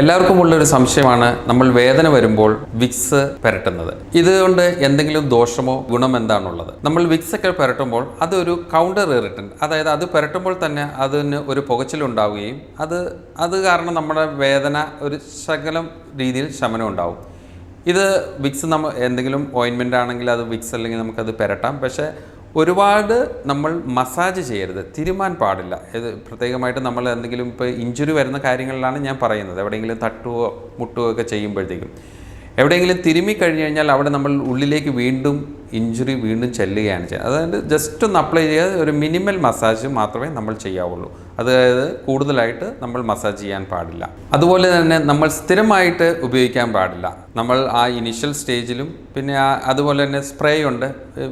എല്ലാവർക്കും ഉള്ളൊരു സംശയമാണ് നമ്മൾ വേദന വരുമ്പോൾ വിക്സ് പുരട്ടുന്നത്. ഇതുകൊണ്ട് എന്തെങ്കിലും ദോഷമോ ഗുണം എന്താണുള്ളത്? നമ്മൾ വിക്സ് ഒക്കെ പുരട്ടുമ്പോൾ അതൊരു കൗണ്ടർ ഇറിട്ടൻ അതായത് അത് പുരട്ടുമ്പോൾ തന്നെ അതിന് ഒരു പുകച്ചിലുണ്ടാവുകയും അത് അത് കാരണം നമ്മുടെ വേദന ഒരു ശകലം രീതിയിൽ ശമനം ഉണ്ടാവും. ഇത് വിക്സ് നമ്മൾ എന്തെങ്കിലും ഓയിൻമെന്റ് ആണെങ്കിൽ അത് വിക്സ് അല്ലെങ്കിൽ നമുക്കത് പുരട്ടാം. പക്ഷേ ഒരുപാട് നമ്മൾ മസാജ് ചെയ്യരുത്. തിരുമാൻ പാടില്ല. ഇത് പ്രത്യേകമായിട്ട് നമ്മൾ എന്തെങ്കിലും ഇപ്പോൾ ഇഞ്ചുറി വരുന്ന കാര്യങ്ങളിലാണ് ഞാൻ പറയുന്നത്. എവിടെയെങ്കിലും തട്ടുകയോ മുട്ടുകയോ ഒക്കെ ചെയ്യുമ്പോഴത്തേക്കും. എവിടെയെങ്കിലും തിരുമ്മി കഴിഞ്ഞു കഴിഞ്ഞാൽ അവിടെ നമ്മൾ ഉള്ളിലേക്ക് വീണ്ടും ഇഞ്ചുറി വീണ്ടും ചെല്ലുകയാണ് ചെയ്യുന്നത് അതായത് ജസ്റ്റ് ഒന്ന് അപ്ലൈ ചെയ്യുക ഒരു മിനിമൽ മസാജ് മാത്രമേ നമ്മൾ ചെയ്യാവുള്ളൂ. അതായത് കൂടുതലായിട്ട് നമ്മൾ മസാജ് ചെയ്യാൻ പാടില്ല. അതുപോലെ തന്നെ നമ്മൾ സ്ഥിരമായിട്ട് ഉപയോഗിക്കാൻ പാടില്ല. നമ്മൾ ആ ഇനിഷ്യൽ സ്റ്റേജിലും പിന്നെ ആ അതുപോലെ തന്നെ സ്പ്രേ ഉണ്ട്.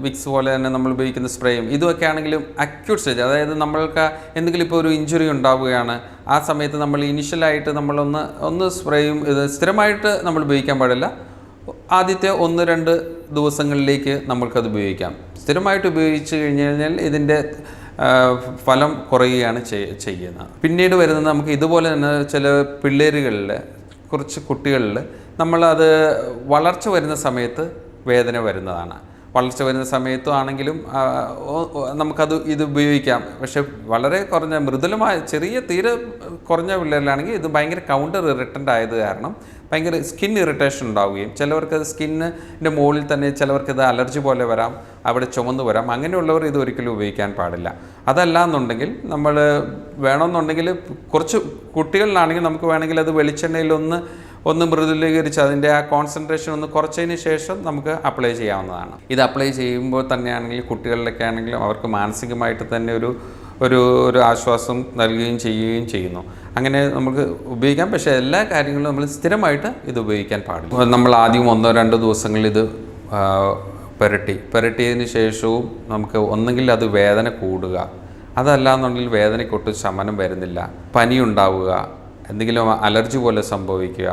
വിക്സ് പോലെ തന്നെ നമ്മൾ ഉപയോഗിക്കുന്ന സ്പ്രേയും ഇതൊക്കെ ആണെങ്കിലും അക്യൂട്ട് സ്റ്റേജ് അതായത് നമ്മൾക്ക് എന്തെങ്കിലും ഇപ്പോൾ ഒരു ഇഞ്ചുറി ഉണ്ടാവുകയാണ്. ആ സമയത്ത് നമ്മൾ ഇനിഷ്യലായിട്ട് നമ്മളൊന്ന് ഒന്ന് സ്പ്രേയും ഇത് സ്ഥിരമായിട്ട് നമ്മൾ ഉപയോഗിക്കാൻ പാടില്ല. ആദ്യത്തെ ഒന്ന് രണ്ട് ദിവസങ്ങളിലേക്ക് നമ്മൾക്കത് ഉപയോഗിക്കാം. സ്ഥിരമായിട്ട് ഉപയോഗിച്ച് കഴിഞ്ഞ് കഴിഞ്ഞാൽ ഇതിന്റെ ഫലം കുറയുകയാണ് ചെയ്യ- ചെയ്യുന്നത്. പിന്നീട് വരുന്നത് നമുക്ക് ഇതുപോലെ തന്നെ ചില പിള്ളേരുകളിൽ കുറച്ച് കുട്ടികളിൽ നമ്മളത് വളർച്ച വരുന്ന സമയത്ത് വേദന വരുന്നതാണ്. വളർച്ച വരുന്ന സമയത്തും ആണെങ്കിലും നമുക്കത് ഇത് ഉപയോഗിക്കാം. പക്ഷെ വളരെ കുറഞ്ഞ മൃദുലമായ ചെറിയ തീരെ കുറഞ്ഞ പിള്ളേരിലാണെങ്കിൽ ഇത് ഭയങ്കര കൗണ്ടർ ഇറിട്ടന്റ് ആയത് കാരണം ഭയങ്കര സ്കിൻ ഇറിറ്റേഷൻ ഉണ്ടാവുകയും ചിലവർക്ക് സ്കിന്നിന്റെ മുകളിൽ തന്നെ ചിലവർക്ക് ഇത് അലർജി പോലെ വരാം അവിടെ ചുമന്ന് വരാം. അങ്ങനെയുള്ളവർ ഇത് ഒരിക്കലും ഉപയോഗിക്കാൻ പാടില്ല. അതല്ല എന്നുണ്ടെങ്കിൽ നമ്മൾ വേണമെന്നുണ്ടെങ്കിൽ കുറച്ച് കുട്ടികളിലാണെങ്കിൽ നമുക്ക് വേണമെങ്കിൽ അത് വെളിച്ചെണ്ണയിൽ ഒന്ന് മൃദുലീകരിച്ച് അതിന്റെ ആ കോൺസെൻട്രേഷൻ ഒന്ന് കുറച്ചതിന് ശേഷം നമുക്ക് അപ്ലൈ ചെയ്യാവുന്നതാണ്. ഇത് അപ്ലൈ ചെയ്യുമ്പോൾ തന്നെയാണെങ്കിൽ കുട്ടികളിലൊക്കെ ആണെങ്കിലും അവർക്ക് മാനസികമായിട്ട് തന്നെ ഒരു ഒരു ഒരു ആശ്വാസം നൽകുകയും ചെയ്യുകയും ചെയ്യുന്നു. അങ്ങനെ നമുക്ക് ഉപയോഗിക്കാം. പക്ഷേ എല്ലാ കാര്യങ്ങളും നമ്മൾ സ്ഥിരമായിട്ട് ഇത് ഉപയോഗിക്കാൻ പാടില്ല. നമ്മൾ ആദ്യം ഒന്നോ രണ്ടോ ദിവസങ്ങളിൽ ഇത് പുരട്ടി. പുരട്ടിയതിന് ശേഷവും നമുക്ക് ഒന്നെങ്കിൽ അത് വേദന കൂടുക. അതല്ല എന്നുണ്ടെങ്കിൽ വേദനയ്ക്കൊട്ടും ശമനം വരുന്നില്ല. പനി ഉണ്ടാവുക എന്തെങ്കിലും അലർജി പോലെ സംഭവിക്കുക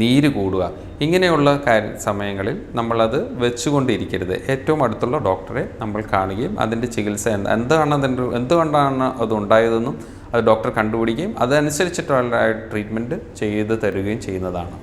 നീര് കൂടുക ഇങ്ങനെയുള്ള കാര്യ സമയങ്ങളിൽ നമ്മളത് വെച്ചുകൊണ്ടിരിക്കരുത്. ഏറ്റവും അടുത്തുള്ള ഡോക്ടറെ നമ്മൾ കാണുകയും അതിന്റെ ചികിത്സ എന്ത് എന്താണ് അതിന്റെ എന്തുകൊണ്ടാണ് അത് ഉണ്ടായതെന്നും അത് ഡോക്ടർ കണ്ടുപിടിക്കുകയും അതനുസരിച്ചിട്ടുള്ള ട്രീറ്റ്മെന്റ് ചെയ്ത് തരുകയും ചെയ്യുന്നതാണ്.